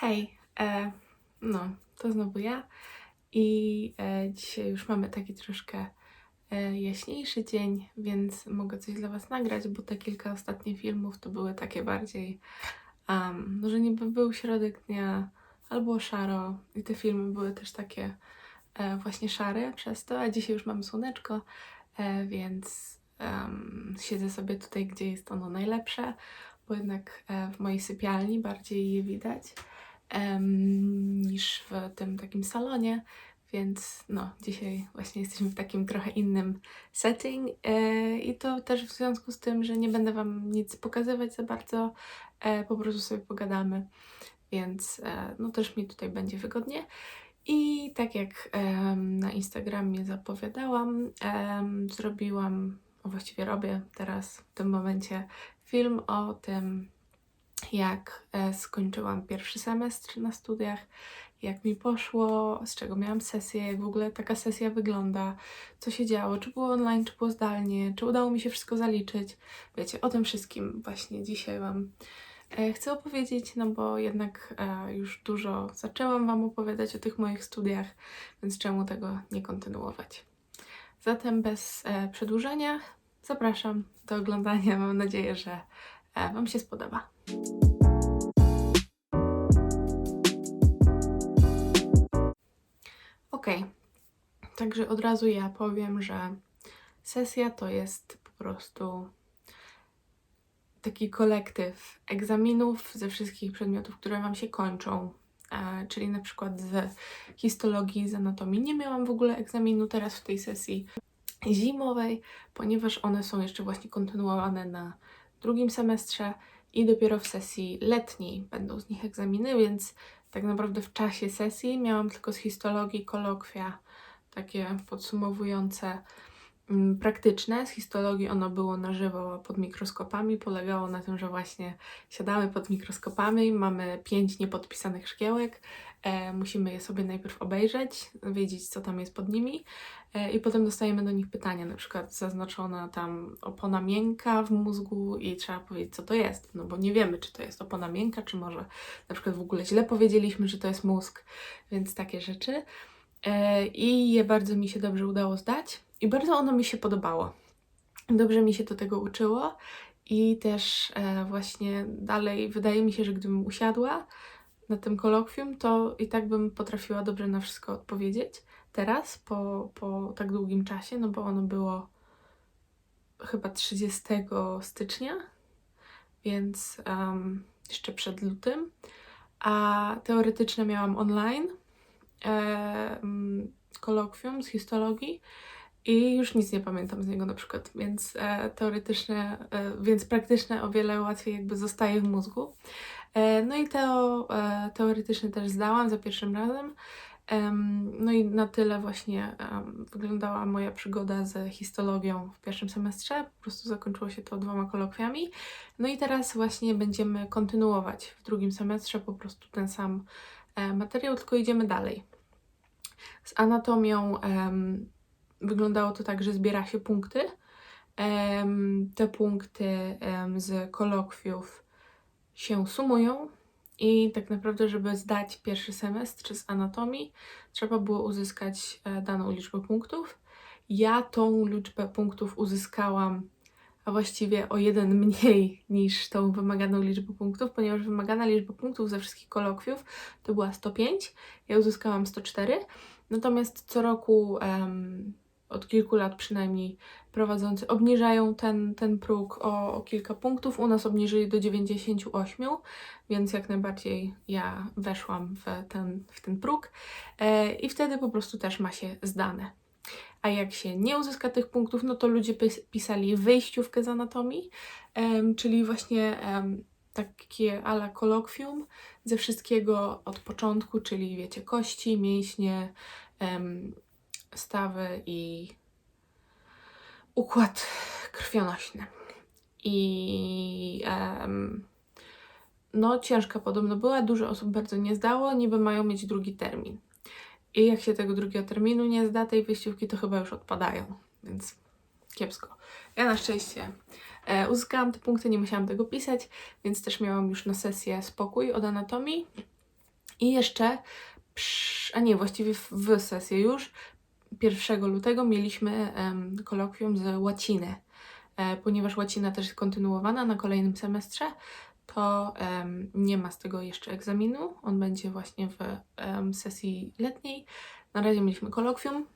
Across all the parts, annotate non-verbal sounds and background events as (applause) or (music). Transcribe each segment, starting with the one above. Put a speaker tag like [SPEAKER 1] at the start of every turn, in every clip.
[SPEAKER 1] Hej, e, no, to znowu ja. I e, dzisiaj już mamy taki troszkę e, jaśniejszy dzień, więc mogę coś dla Was nagrać, bo te kilka ostatnich filmów to były takie bardziej, um, no, że niby był środek dnia albo szaro. I te filmy były też takie e, właśnie szare przez to, a dzisiaj już mamy słoneczko, e, więc em, siedzę sobie tutaj, gdzie jest ono najlepsze, bo jednak e, w mojej sypialni bardziej je widać em, niż w tym takim salonie, więc no, dzisiaj właśnie jesteśmy w takim trochę innym setting e, i to też w związku z tym, że nie będę Wam nic pokazywać za bardzo, e, po prostu sobie pogadamy, więc e, no też mi tutaj będzie wygodnie. I tak jak em, na Instagramie zapowiadałam, em, zrobiłam, właściwie robię teraz w tym momencie film o tym, jak e, skończyłam pierwszy semestr na studiach, jak mi poszło, z czego miałam sesję, jak w ogóle taka sesja wygląda, co się działo, czy było online, czy było zdalnie, czy udało mi się wszystko zaliczyć. Wiecie, o tym wszystkim właśnie dzisiaj Wam e, chcę opowiedzieć, no bo jednak e, już dużo zaczęłam Wam opowiadać o tych moich studiach, więc czemu tego nie kontynuować. Zatem bez przedłużania zapraszam do oglądania. Mam nadzieję, że Wam się spodoba. Ok, także od razu ja powiem, że sesja to jest po prostu taki kolektyw egzaminów ze wszystkich przedmiotów, które Wam się kończą. E, czyli na przykład z histologii, z anatomii. Nie miałam w ogóle egzaminu teraz w tej sesji zimowej, ponieważ one są jeszcze właśnie kontynuowane na drugim semestrze i dopiero w sesji letniej będą z nich egzaminy, więc tak naprawdę w czasie sesji miałam tylko z histologii kolokwia takie podsumowujące praktyczne. Z histologii ono było na żywo pod mikroskopami. Polegało na tym, że właśnie siadamy pod mikroskopami, mamy pięć niepodpisanych szkiełek, e, musimy je sobie najpierw obejrzeć, wiedzieć co tam jest pod nimi e, i potem dostajemy do nich pytania, na przykład zaznaczona tam opona miękka w mózgu i trzeba powiedzieć co to jest, no bo nie wiemy czy to jest opona miękka, czy może na przykład w ogóle źle powiedzieliśmy, że to jest mózg, więc takie rzeczy. E, I je bardzo mi się dobrze udało zdać i bardzo ono mi się podobało. Dobrze mi się do tego uczyło i też e, właśnie dalej wydaje mi się, że gdybym usiadła na tym kolokwium, to i tak bym potrafiła dobrze na wszystko odpowiedzieć. Teraz, po, po tak długim czasie, no bo ono było chyba 30 stycznia, więc um, jeszcze przed lutym. A teoretyczne miałam online, e, kolokwium z histologii i już nic nie pamiętam z niego na przykład, więc e, teoretyczne, e, więc praktyczne o wiele łatwiej jakby zostaje w mózgu. E, no i teo, e, teoretyczne też zdałam za pierwszym razem. Em, no i na tyle właśnie wyglądała moja przygoda z histologią w pierwszym semestrze. Po prostu zakończyło się to dwoma kolokwiami. No i teraz właśnie będziemy kontynuować w drugim semestrze po prostu ten sam e, materiał, tylko idziemy dalej. Z anatomią wyglądało to tak, że zbiera się punkty. Te punkty z kolokwiów się sumują i tak naprawdę, żeby zdać pierwszy semestr z anatomii, trzeba było uzyskać e, daną liczbę punktów. Ja tą liczbę punktów uzyskałam, a właściwie o jeden mniej (laughs) niż tą wymaganą liczbę punktów, ponieważ wymagana liczba punktów ze wszystkich kolokwiów to była 105, ja uzyskałam 104. Natomiast co roku em, od kilku lat przynajmniej prowadzący obniżają ten, ten próg o, o kilka punktów. U nas obniżyli do 98, więc jak najbardziej ja weszłam w ten, w ten próg e, i wtedy po prostu też ma się zdane. A jak się nie uzyska tych punktów, no to ludzie pis pisali wyjściówkę z anatomii, em, czyli właśnie em, takie ala kolokwium ze wszystkiego od początku, czyli wiecie, kości, mięśnie, em, stawy i układ krwionośny. I em, no, ciężka podobno była, dużo osób bardzo nie zdało, niby mają mieć drugi termin. I jak się tego drugiego terminu nie zda, tej wyjściówki to chyba już odpadają, więc kiepsko. Ja na szczęście e, uzyskałam te punkty, nie musiałam tego pisać, więc też miałam już na sesję spokój od anatomii. I jeszcze, przy, a nie, właściwie w, w sesję już, 1 lutego mieliśmy kolokwium z łaciny. E, ponieważ łacina też jest kontynuowana na kolejnym semestrze, to nie ma z tego jeszcze egzaminu. On będzie właśnie w sesji letniej. Na razie mieliśmy kolokwium.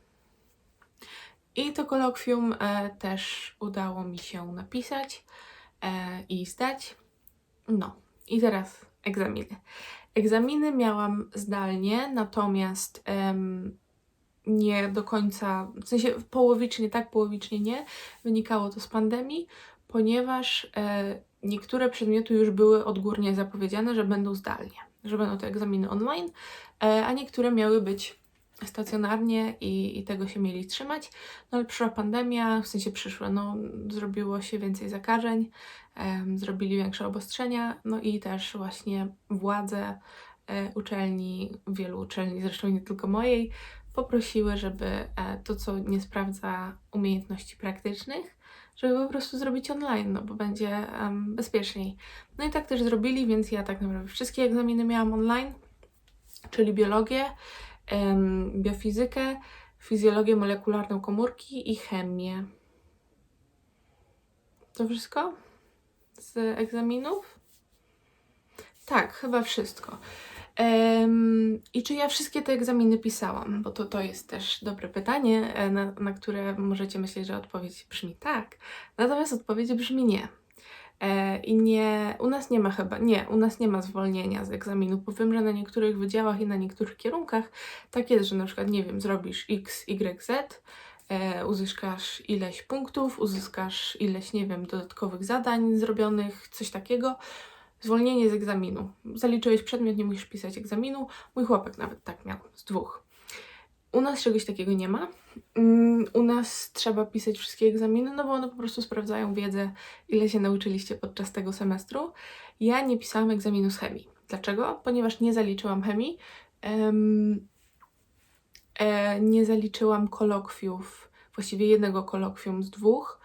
[SPEAKER 1] I to kolokwium e, też udało mi się napisać e, i zdać. No, i teraz egzaminy. Egzaminy miałam zdalnie, natomiast em, nie do końca, w sensie połowicznie tak, połowicznie nie. Wynikało to z pandemii, ponieważ e, niektóre przedmioty już były odgórnie zapowiedziane, że będą zdalnie, że będą to egzaminy online, e, a niektóre miały być stacjonarnie i, i tego się mieli trzymać. No ale przyszła pandemia, w sensie przyszła, no zrobiło się więcej zakażeń, zrobili większe obostrzenia, no i też właśnie władze e, uczelni, wielu uczelni, zresztą nie tylko mojej, poprosiły, żeby e, to, co nie sprawdza umiejętności praktycznych, żeby po prostu zrobić online, no bo będzie em, bezpieczniej. No i tak też zrobili, więc ja tak naprawdę wszystkie egzaminy miałam online, czyli biologię, em, biofizykę, fizjologię molekularną komórki i chemię. To wszystko z egzaminów? Tak, chyba wszystko. I czy ja wszystkie te egzaminy pisałam? Bo to, to jest też dobre pytanie, e, na, na które możecie myśleć, że odpowiedź brzmi tak. Natomiast odpowiedź brzmi nie. E, I nie, u nas nie ma chyba, nie, u nas nie ma zwolnienia z egzaminu, bo wiem, że na niektórych wydziałach i na niektórych kierunkach tak jest, że na przykład, nie wiem, zrobisz X, Y, Z, e, uzyskasz ileś punktów, uzyskasz ileś, nie wiem, dodatkowych zadań zrobionych, coś takiego. Zwolnienie z egzaminu. Zaliczyłeś przedmiot, nie musisz pisać egzaminu. Mój chłopak nawet tak miał, z dwóch. U nas czegoś takiego nie ma. Mm, U nas trzeba pisać wszystkie egzaminy, no bo one po prostu sprawdzają wiedzę, ile się nauczyliście podczas tego semestru. Ja nie pisałam egzaminu z chemii. Dlaczego? Ponieważ nie zaliczyłam chemii. Em, e, nie zaliczyłam kolokwiów, właściwie jednego kolokwium z dwóch,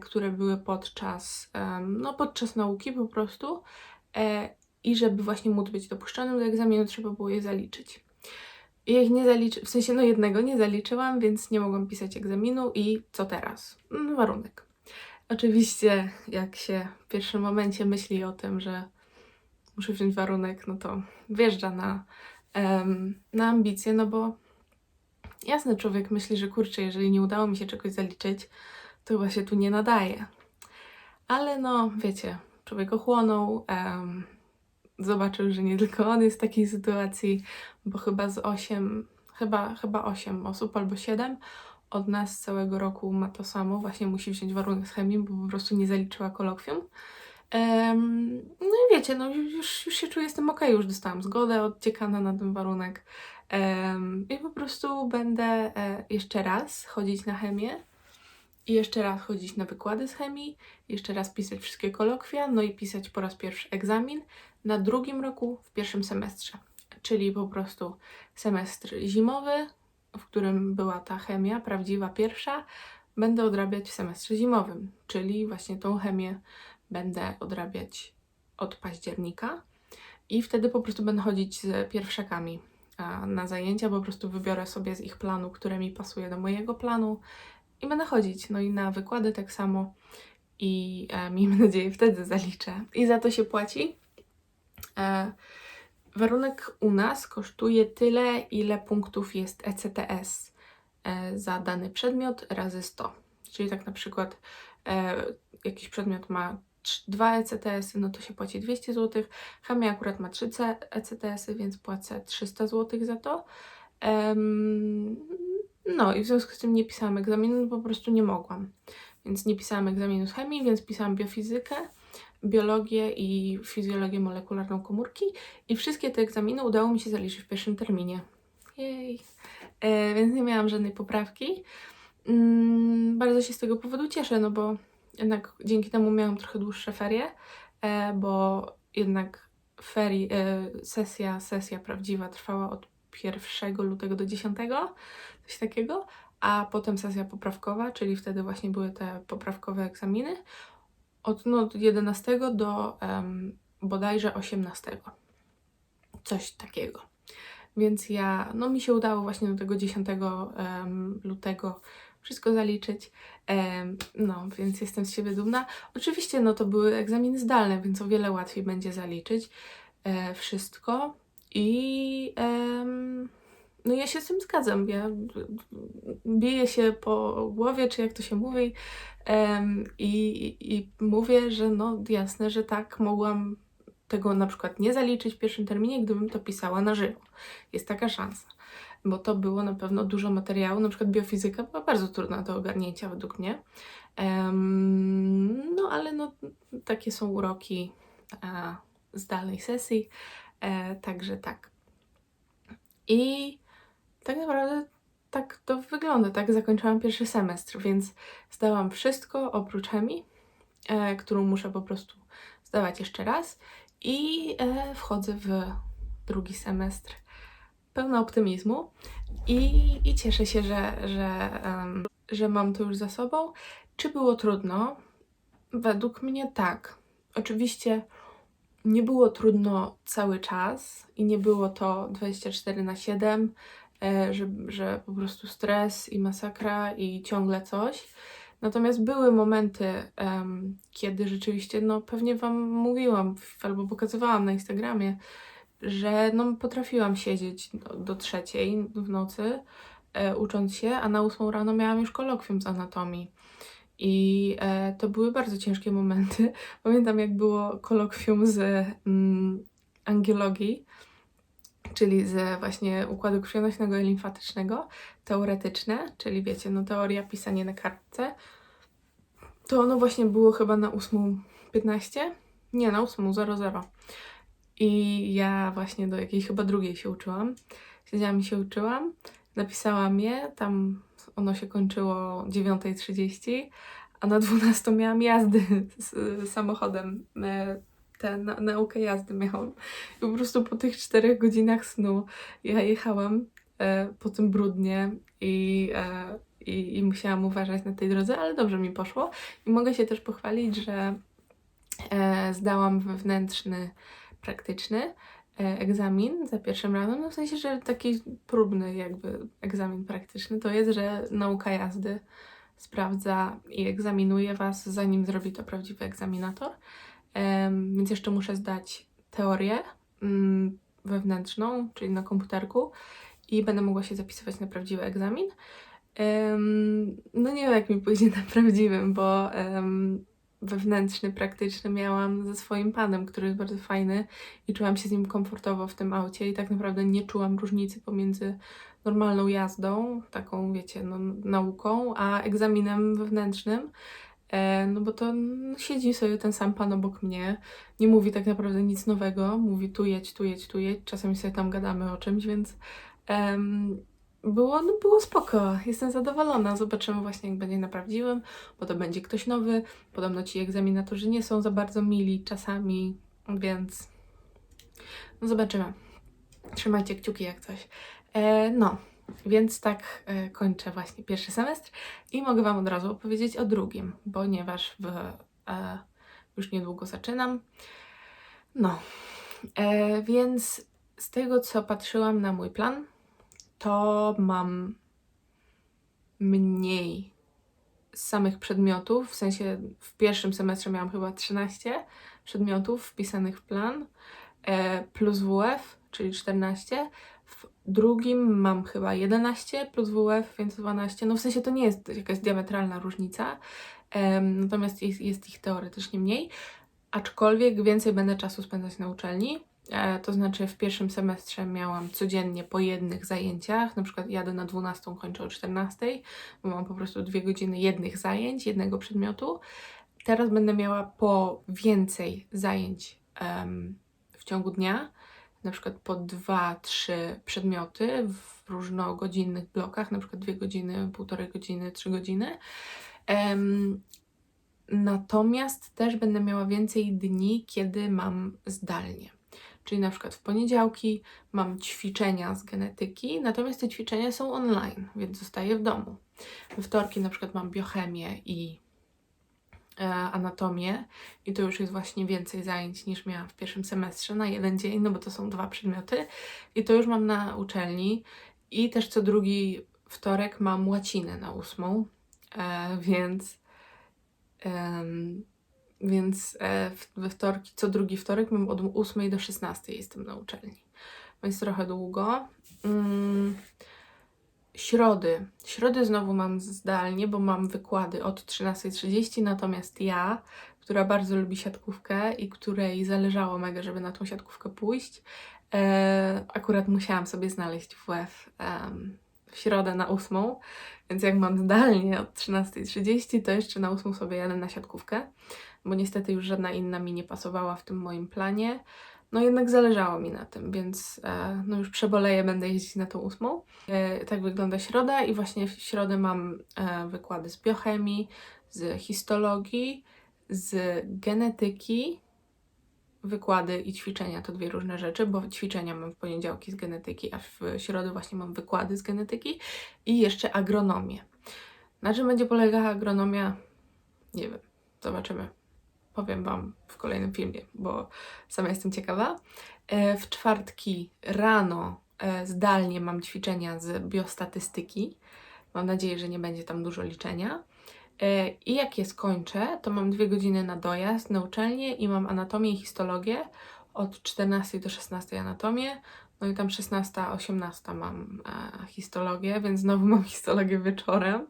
[SPEAKER 1] które były podczas, no, podczas nauki po prostu. E, I żeby właśnie móc być dopuszczonym do egzaminu, trzeba było je zaliczyć. I jak nie zaliczy, w sensie no jednego nie zaliczyłam, więc nie mogłam pisać egzaminu i co teraz? Mm, warunek. Oczywiście, jak się w pierwszym momencie myśli o tym, że muszę wziąć warunek, no to wjeżdża na, em, na ambicje, no bo jasne, człowiek myśli, że kurczę, jeżeli nie udało mi się czegoś zaliczyć, to chyba się tu nie nadaje. Ale no, wiecie, człowiek ochłonął, zobaczył, że nie tylko on jest w takiej sytuacji, bo chyba z 8, chyba, chyba 8 osób albo 7 od nas całego roku ma to samo, właśnie musi wziąć warunek z chemii, bo po prostu nie zaliczyła kolokwium. Em, no i wiecie, no już, już się czuję tym ok, już dostałam zgodę od dziekana na ten warunek. Em, I po prostu będę e, jeszcze raz chodzić na chemię i jeszcze raz chodzić na wykłady z chemii, jeszcze raz pisać wszystkie kolokwia, no i pisać po raz pierwszy egzamin na drugim roku w pierwszym semestrze. Czyli po prostu semestr zimowy, w którym była ta chemia, prawdziwa pierwsza, będę odrabiać w semestrze zimowym, czyli właśnie tą chemię będę odrabiać od października i wtedy po prostu będę chodzić z pierwszakami na zajęcia, po prostu wybiorę sobie z ich planu, które mi pasuje do mojego planu i będę chodzić. No i na wykłady tak samo i e, (laughs) miejmy nadzieję wtedy zaliczę. I za to się płaci. E, warunek u nas kosztuje tyle, ile punktów jest ECTS e, za dany przedmiot razy 100. Czyli tak na przykład e, jakiś przedmiot ma 2 ECTS-y, no to się płaci 200 zł. Chemia akurat ma 3 ECTS-y, więc płacę 300 zł za to. Em, no i w związku z tym nie pisałam egzaminu, po prostu nie mogłam. Więc nie pisałam egzaminu z chemii, więc pisałam biofizykę, biologię i fizjologię molekularną komórki. I wszystkie te egzaminy udało mi się zaliczyć w pierwszym terminie. Jej. E, więc nie miałam żadnej poprawki. Mm, bardzo się z tego powodu cieszę, no bo jednak dzięki temu miałam trochę dłuższe ferie, e, bo jednak ferii, e, sesja, sesja prawdziwa trwała od 1 lutego do 10, coś takiego, a potem sesja poprawkowa, czyli wtedy właśnie były te poprawkowe egzaminy, od, no, od 11 do em, bodajże 18. coś takiego. Więc ja, no mi się udało właśnie do tego 10 em, lutego wszystko zaliczyć. Em, no, więc jestem z siebie dumna. Oczywiście, no to były egzaminy zdalne, więc o wiele łatwiej będzie zaliczyć e, wszystko. I no ja się z tym zgadzam. Ja biję się po głowie, czy jak to się mówi, i, i mówię, że no jasne, że tak mogłam tego na przykład nie zaliczyć w pierwszym terminie, gdybym to pisała na żywo. Jest taka szansa. Bo to było na pewno dużo materiału, na przykład biofizyka była bardzo trudna do ogarnięcia według mnie. Em, no ale no, takie są uroki e, zdalnej sesji, e, także tak. I tak naprawdę tak to wygląda, tak zakończyłam pierwszy semestr, więc zdałam wszystko oprócz chemii, e, którą muszę po prostu zdawać jeszcze raz i e, wchodzę w drugi semestr pełna optymizmu i, i cieszę się, że, że, em, że mam to już za sobą. Czy było trudno? Według mnie tak. Oczywiście nie było trudno cały czas i nie było to 24 na 7, e, że, że po prostu stres i masakra i ciągle coś. Natomiast były momenty, em, kiedy rzeczywiście, no pewnie Wam mówiłam albo pokazywałam na Instagramie, że no, potrafiłam siedzieć do, do trzeciej w nocy e, ucząc się, a na ósmą rano miałam już kolokwium z anatomii. I e, to były bardzo ciężkie momenty. (laughs) Pamiętam, jak było kolokwium z mm, angiologii, czyli z właśnie układu krwionośnego i limfatycznego, teoretyczne, czyli wiecie, no teoria, pisanie na kartce. To ono właśnie było chyba na 8.15? Nie, na 8.00. I ja właśnie do jakiejś chyba drugiej się uczyłam. Siedziałam i się uczyłam. Napisałam je, tam ono się kończyło o 9.30, a na 12 miałam jazdy z, samochodem. E, Tę na, naukę jazdy miałam. I po prostu po tych czterech godzinach snu ja jechałam e, po tym brudnie i, e, i, i musiałam uważać na tej drodze, ale dobrze mi poszło. I mogę się też pochwalić, że e, zdałam wewnętrzny praktyczny egzamin za pierwszym razem, no w sensie, że taki próbny jakby egzamin praktyczny to jest, że nauka jazdy sprawdza i egzaminuje Was, zanim zrobi to prawdziwy egzaminator. Em, więc jeszcze muszę zdać teorię mm, wewnętrzną, czyli na komputerku i będę mogła się zapisywać na prawdziwy egzamin. Em, no nie wiem, jak mi pójdzie na prawdziwym, bo em, wewnętrzny, praktyczny miałam ze swoim panem, który jest bardzo fajny i czułam się z nim komfortowo w tym aucie i tak naprawdę nie czułam różnicy pomiędzy normalną jazdą, taką wiecie, no, nauką, a egzaminem wewnętrznym. E, no bo to no, siedzi sobie ten sam pan obok mnie, nie mówi tak naprawdę nic nowego, mówi tu jedź, tu jedź, tu jedź, czasami sobie tam gadamy o czymś, więc em, było, no było spoko, jestem zadowolona, zobaczymy właśnie jak będzie na prawdziwym, bo to będzie ktoś nowy, podobno ci egzaminatorzy nie są za bardzo mili czasami, więc no zobaczymy. Trzymajcie kciuki jak coś. E, no, więc tak e, kończę właśnie pierwszy semestr i mogę Wam od razu opowiedzieć o drugim, ponieważ w, e, już niedługo zaczynam. No, e, więc z tego co patrzyłam na mój plan, to mam mniej samych przedmiotów, w sensie w pierwszym semestrze miałam chyba 13 przedmiotów wpisanych w plan, e, plus WF, czyli 14. W drugim mam chyba 11 plus WF, więc 12. No w sensie to nie jest jakaś diametralna różnica, em, natomiast jest, jest ich teoretycznie mniej. Aczkolwiek więcej będę czasu spędzać na uczelni. E, to znaczy w pierwszym semestrze miałam codziennie po jednych zajęciach, na przykład jadę na 12, kończę o 14, bo mam po prostu dwie godziny jednych zajęć, jednego przedmiotu. Teraz będę miała po więcej zajęć em, w ciągu dnia, na przykład po dwa, trzy przedmioty w różnogodzinnych blokach, na przykład dwie godziny, półtorej godziny, trzy godziny. Em, natomiast też będę miała więcej dni, kiedy mam zdalnie. Czyli na przykład w poniedziałki mam ćwiczenia z genetyki, natomiast te ćwiczenia są online, więc zostaję w domu. We wtorki na przykład mam biochemię i e, anatomię i to już jest właśnie więcej zajęć niż miałam w pierwszym semestrze na jeden dzień, no bo to są dwa przedmioty i to już mam na uczelni i też co drugi wtorek mam łacinę na ósmą, e, więc więc e, we wtorki, co drugi wtorek mam od 8 do 16 jestem na uczelni, więc trochę długo. Mm, Środy. Środy znowu mam zdalnie, bo mam wykłady od 13.30, natomiast ja, która bardzo lubi siatkówkę i której zależało mega, żeby na tą siatkówkę pójść, e, akurat musiałam sobie znaleźć WF w środę na 8, więc jak mam zdalnie od 13.30, to jeszcze na 8 sobie jadę na siatkówkę, bo niestety już żadna inna mi nie pasowała w tym moim planie. No jednak zależało mi na tym, więc e, no już przeboleję, będę jeździć na tą ósmą. E, tak wygląda środa i właśnie w środę mam e, wykłady z biochemii, z histologii, z genetyki. Wykłady i ćwiczenia to dwie różne rzeczy, bo ćwiczenia mam w poniedziałki z genetyki, a w środę właśnie mam wykłady z genetyki i jeszcze agronomię. Na czym będzie polegała agronomia? Nie wiem, zobaczymy. Powiem Wam w kolejnym filmie, bo sama jestem ciekawa. E, W czwartki rano e, zdalnie mam ćwiczenia z biostatystyki. Mam nadzieję, że nie będzie tam dużo liczenia. E, I jak je skończę, to mam dwie godziny na dojazd na uczelnię i mam anatomię i histologię. Od 14 do 16 anatomię, no i tam 16-18 mam e, histologię, więc znowu mam histologię wieczorem.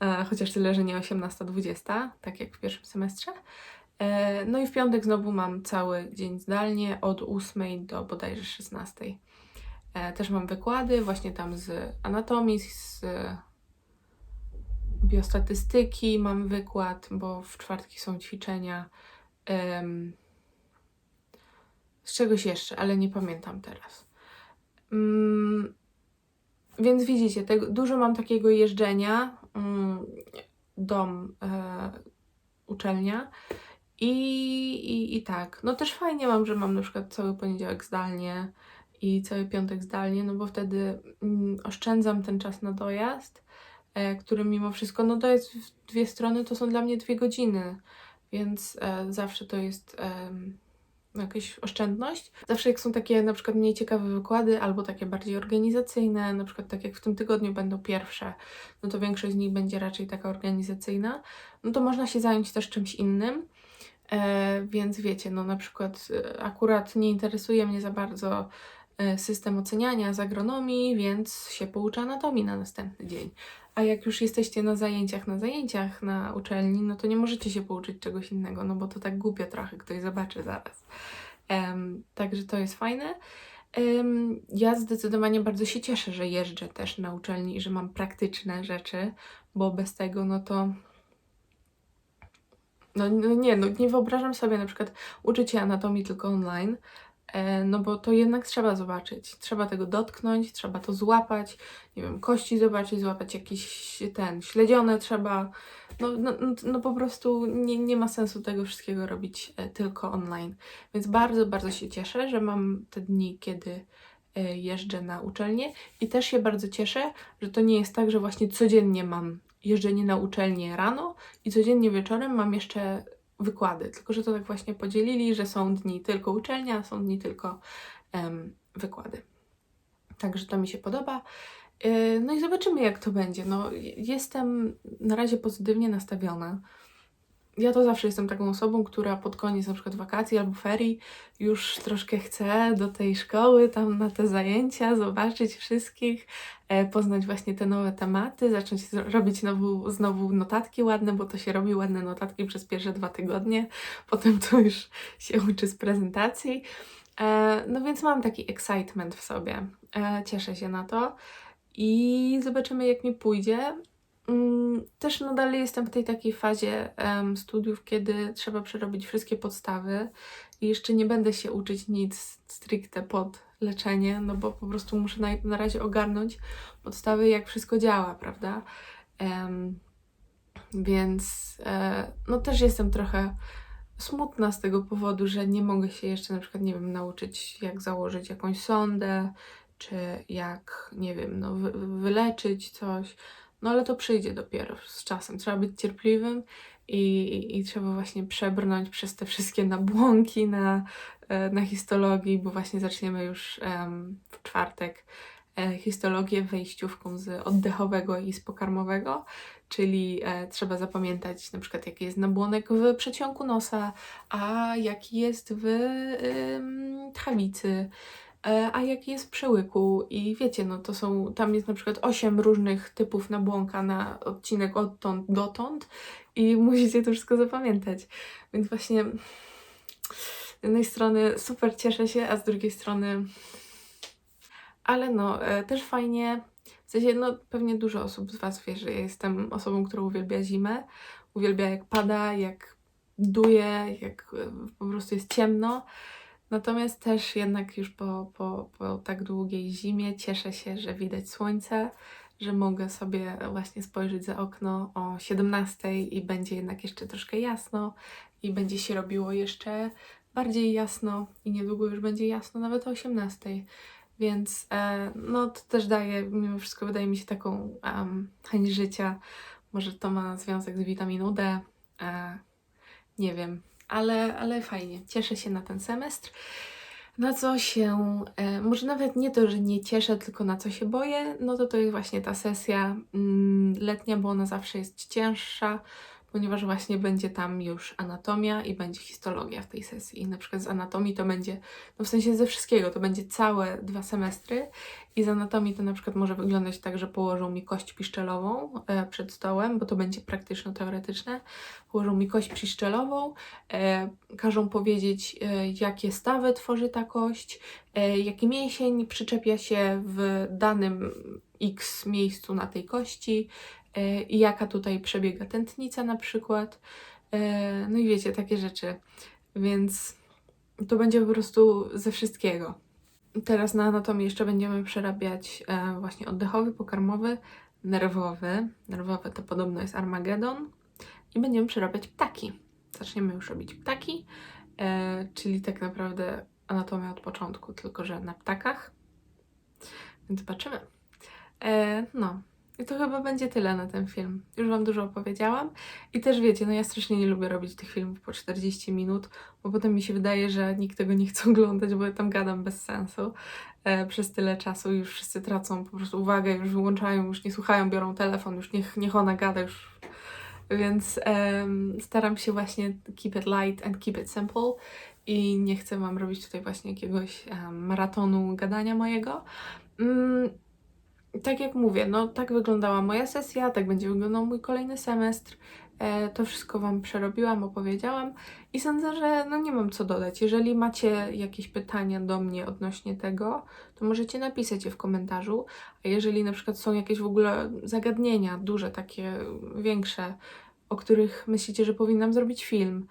[SPEAKER 1] E, chociaż tyle, że nie 18-20, tak jak w pierwszym semestrze. E, No i w piątek znowu mam cały dzień zdalnie od 8 do bodajże 16. E, Też mam wykłady właśnie tam z anatomii, z biostatystyki mam wykład, bo w czwartki są ćwiczenia. em, Z czegoś jeszcze, ale nie pamiętam teraz. Mm, Więc widzicie, dużo mam takiego jeżdżenia. mm, Dom, e, uczelnia. I, i, I tak, no też fajnie mam, że mam na przykład cały poniedziałek zdalnie i cały piątek zdalnie, no bo wtedy mm, oszczędzam ten czas na dojazd, który mimo wszystko, no dojazd w dwie strony to są dla mnie dwie godziny, więc e, zawsze to jest jakaś oszczędność. Zawsze jak są takie na przykład mniej ciekawe wykłady albo takie bardziej organizacyjne, na przykład tak jak w tym tygodniu będą pierwsze, no to większość z nich będzie raczej taka organizacyjna, no to można się zająć też czymś innym. E, więc wiecie, no na przykład e, akurat nie interesuje mnie za bardzo e, system oceniania z agronomii, więc się pouczę anatomii na następny dzień. A jak już jesteście na zajęciach, na zajęciach na uczelni, no to nie możecie się pouczyć czegoś innego, no bo to tak głupio trochę, ktoś zobaczy zaraz. Em, także to jest fajne. Em, ja zdecydowanie bardzo się cieszę, że jeżdżę też na uczelni i że mam praktyczne rzeczy, bo bez tego, no to no, no nie, no nie wyobrażam sobie na przykład uczyć się anatomii tylko online, e, no bo to jednak trzeba zobaczyć. Trzeba tego dotknąć, trzeba to złapać, nie wiem, kości zobaczyć, złapać jakiś ten, śledzione trzeba. No, no, no, no po prostu nie, nie ma sensu tego wszystkiego robić e, tylko online. Więc bardzo, bardzo się cieszę, że mam te dni, kiedy e, jeżdżę na uczelnię i też się bardzo cieszę, że to nie jest tak, że właśnie codziennie mam jeżdżenie na uczelnię rano i codziennie wieczorem mam jeszcze wykłady, tylko że to tak właśnie podzielili, że są dni tylko uczelnia, są dni tylko em, wykłady. Także to mi się podoba. Yy, No i zobaczymy, jak to będzie. No, jestem na razie pozytywnie nastawiona. Ja to zawsze jestem taką osobą, która pod koniec na przykład wakacji albo ferii już troszkę chce do tej szkoły, tam na te zajęcia, zobaczyć wszystkich, e, poznać właśnie te nowe tematy, zacząć robić znowu, znowu notatki ładne, bo to się robi ładne notatki przez pierwsze dwa tygodnie, (laughs) potem to już się uczy z prezentacji. E, No więc mam taki excitement w sobie. E, Cieszę się na to i zobaczymy, jak mi pójdzie. Mm, Też dalej jestem w tej takiej fazie em, studiów, kiedy trzeba przerobić wszystkie podstawy i jeszcze nie będę się uczyć nic stricte pod leczenie, no bo po prostu muszę na, na razie ogarnąć podstawy, jak wszystko działa, prawda? Em, więc e, no też jestem trochę smutna z tego powodu, że nie mogę się jeszcze na przykład, nie wiem, nauczyć jak założyć jakąś sondę, czy jak, nie wiem, no wy, wyleczyć coś. No ale to przyjdzie dopiero z czasem. Trzeba być cierpliwym i, i, i trzeba właśnie przebrnąć przez te wszystkie nabłąki na, e, na histologii, bo właśnie zaczniemy już em, w czwartek e, histologię wejściówką z oddechowego i z pokarmowego, czyli e, trzeba zapamiętać na przykład jaki jest nabłonek w przedsionku nosa, a jaki jest w tchawicy, a jaki jest w przełyku i wiecie, no to są, tam jest na przykład 8 różnych typów nabłonka na odcinek odtąd dotąd i (laughs) musicie to wszystko zapamiętać. Więc właśnie z jednej strony super cieszę się, a z drugiej strony ale no, e, też fajnie, w sensie, no pewnie dużo osób z Was wie, że ja jestem osobą, która uwielbia zimę, uwielbia jak pada, jak duje, jak e, po prostu jest ciemno. Natomiast też jednak już po, po, po tak długiej zimie cieszę się, że widać słońce, że mogę sobie właśnie spojrzeć za okno o 17 i będzie jednak jeszcze troszkę jasno i będzie się robiło jeszcze bardziej jasno i niedługo już będzie jasno nawet o 18. Więc e, no to też daje, mimo wszystko wydaje mi się taką um, chęć życia. Może to ma związek z witaminą D. E, nie wiem, ale, ale fajnie. Cieszę się na ten semestr. Na co się, e, może nawet nie to, że nie cieszę, tylko na co się boję, no to to jest właśnie ta sesja mm, letnia, bo ona zawsze jest cięższa, ponieważ właśnie będzie tam już anatomia i będzie histologia w tej sesji. I na przykład z anatomii to będzie, no w sensie ze wszystkiego, to będzie całe dwa semestry i z anatomii to na przykład może wyglądać tak, że położą mi kość piszczelową e, przed stołem, bo to będzie praktyczno-teoretyczne. Położą mi kość piszczelową, e, każą powiedzieć, e, jakie stawy tworzy ta kość, e, jaki mięsień przyczepia się w danym x miejscu na tej kości, i jaka tutaj przebiega tętnica na przykład. E, no i wiecie, takie rzeczy. Więc to będzie po prostu ze wszystkiego. Teraz na anatomię jeszcze będziemy przerabiać e, właśnie oddechowy, pokarmowy, nerwowy. Nerwowy to podobno jest Armagedon. I będziemy przerabiać ptaki. Zaczniemy już robić ptaki, czyli tak naprawdę anatomia od początku, tylko że na ptakach. Więc zobaczymy. no, i to chyba będzie tyle na ten film. Już Wam dużo opowiedziałam. I też wiecie, no ja strasznie nie lubię robić tych filmów po 40 minut, bo potem mi się wydaje, że nikt tego nie chce (laughs) oglądać, bo ja tam gadam bez sensu e, przez tyle czasu. Już wszyscy tracą po prostu uwagę, już wyłączają, już nie słuchają, biorą telefon, już niech, niech ona gada, już więc um, staram się właśnie keep it light and keep it simple i nie chcę Wam robić tutaj właśnie jakiegoś um, maratonu gadania mojego. Um, tak jak mówię, no tak wyglądała moja sesja, tak będzie wyglądał mój kolejny semestr. E, to wszystko Wam przerobiłam, opowiedziałam i sądzę, że no nie mam co dodać. Jeżeli macie jakieś pytania do mnie odnośnie tego, to możecie napisać je w komentarzu. A jeżeli na przykład są jakieś w ogóle zagadnienia, duże, takie większe, o których myślicie, że powinnam zrobić film,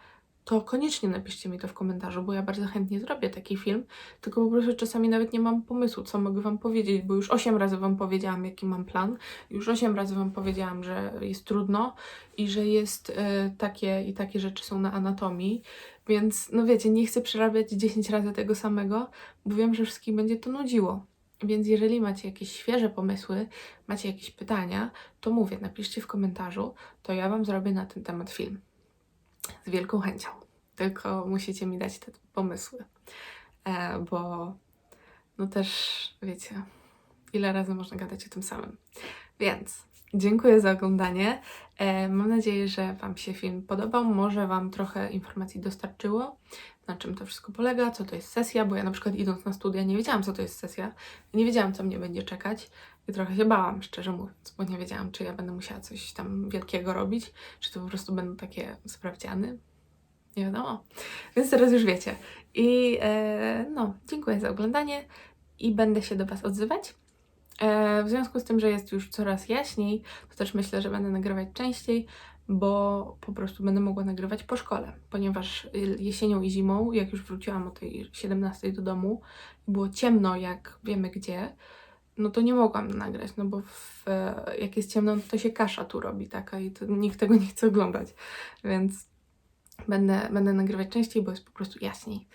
[SPEAKER 1] to koniecznie napiszcie mi to w komentarzu, bo ja bardzo chętnie zrobię taki film, tylko po prostu czasami nawet nie mam pomysłu, co mogę Wam powiedzieć, bo już 8 razy Wam powiedziałam, jaki mam plan, już 8 razy Wam powiedziałam, że jest trudno i że jest y, takie i takie rzeczy są na anatomii, więc no wiecie, nie chcę przerabiać 10 razy tego samego, bo wiem, że wszystkich będzie to nudziło. Więc jeżeli macie jakieś świeże pomysły, macie jakieś pytania, to mówię, napiszcie w komentarzu, to ja Wam zrobię na ten temat film z wielką chęcią. Tylko musicie mi dać te pomysły, e, bo no też wiecie, ile razy można gadać o tym samym. Więc dziękuję za oglądanie. E, mam nadzieję, że Wam się film podobał. Może Wam trochę informacji dostarczyło, na czym to wszystko polega, co to jest sesja, bo ja na przykład idąc na studia nie wiedziałam, co to jest sesja. Nie wiedziałam, co mnie będzie czekać. I trochę się bałam, szczerze mówiąc, bo nie wiedziałam, czy ja będę musiała coś tam wielkiego robić, czy to po prostu będą takie sprawdziany. Nie wiadomo. Więc teraz już wiecie. I e, no, dziękuję za oglądanie i będę się do Was odzywać. E, w związku z tym, że jest już coraz jaśniej, to też myślę, że będę nagrywać częściej, bo po prostu będę mogła nagrywać po szkole, ponieważ jesienią i zimą, jak już wróciłam o tej 17 do domu, było ciemno, jak wiemy gdzie, no to nie mogłam nagrać, no bo w, jak jest ciemno, to się kasza tu robi taka i to, nikt tego nie chce oglądać, więc będę, będę nagrywać częściej, bo jest po prostu jaśniej.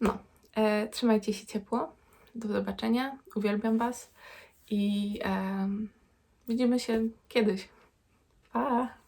[SPEAKER 1] No, e, trzymajcie się ciepło, do zobaczenia, uwielbiam Was i e, widzimy się kiedyś. Pa!